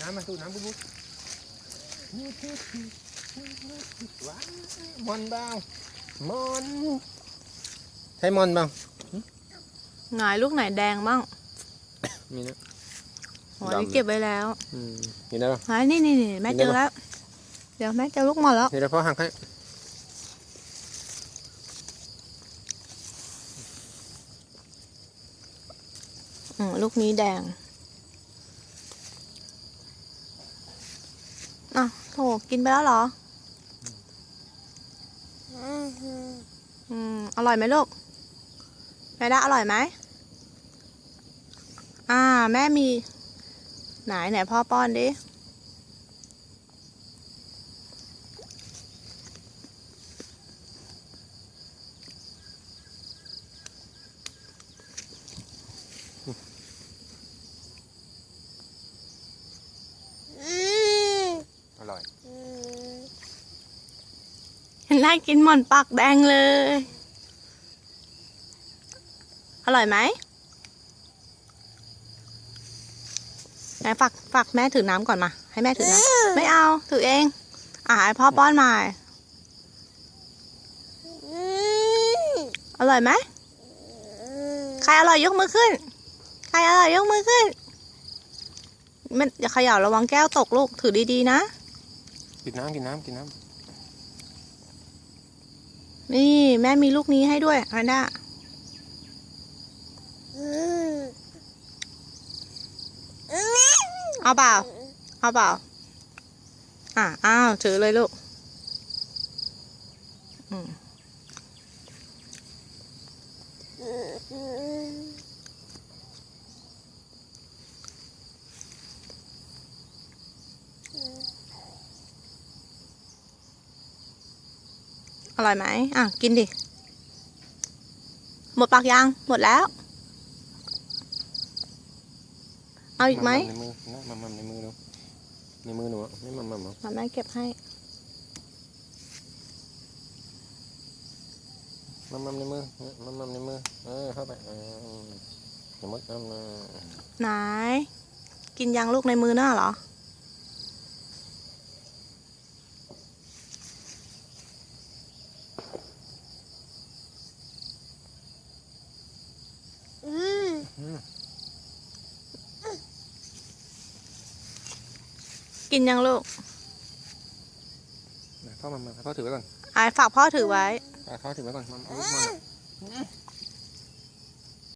น้ำมาดูน้ำบุ๊บบุ๊บว้าวมอนบ้างมอนใช่มอนบ้างไหนลูกไหนแดงบ้างมีนะโอ้ยดำนี่เก็บไว้แล้วอืมมีได้ป่ะไหนนี่นี่นี่แม่กินได้เจอปะแล้ว เดี๋ยวแม่เจอลูกหมดแล้วมีได้พ่อหักให้อืมลูกนี้แดง อะโถกินไปแล้วเหรอ อืม อร่อยไหมลูกแม่ด้อร่อยไหม อ่า แม่มี ไหนไหนพ่อป้อนดิ เห็นได้กินหม่อนปากแดงเลย อร่อยไหมไหนฝากฝากแม่ถือน้ำก่อนมา ให้แม่ถือน้ำไม่เอาถือเอง อ่าให้พ่อป้อนมา อร่อยไหมใครอร่อยยกมือขึ้น ใครอร่อยยกมือขึ้นมันอย่าเขย่าระวังแก้วตกลูกถือดีๆนะ กินน้ำกินน้ำกินน้ำนี่แม่มีลูกนี้ให้ด้วยอันด้าเอาเปล่า เอาเปล่า อะอ้าวถือเลยลูกอืม อร่อยไหมอะ กินดิ หมดปากยัง หมดแล้ว เอาำอีกไหมในมือนะมัมมัมในมือหนูในมือหนูอะไม่มัมมัมเหรอมาแม่เก็บให้มัมมัมในมือมัมมัมในมือ เออ เข้าไปเออสมมติน้ำนะไหน กินยังลูกในมือหน้าเหรอ กินยังลูกพ่อมัมมัมพ่อถือไว้ก่อนไอายฝากพ่อถือไว้พ่อถือไว้ก่อนมัมเอาลูกมันอะ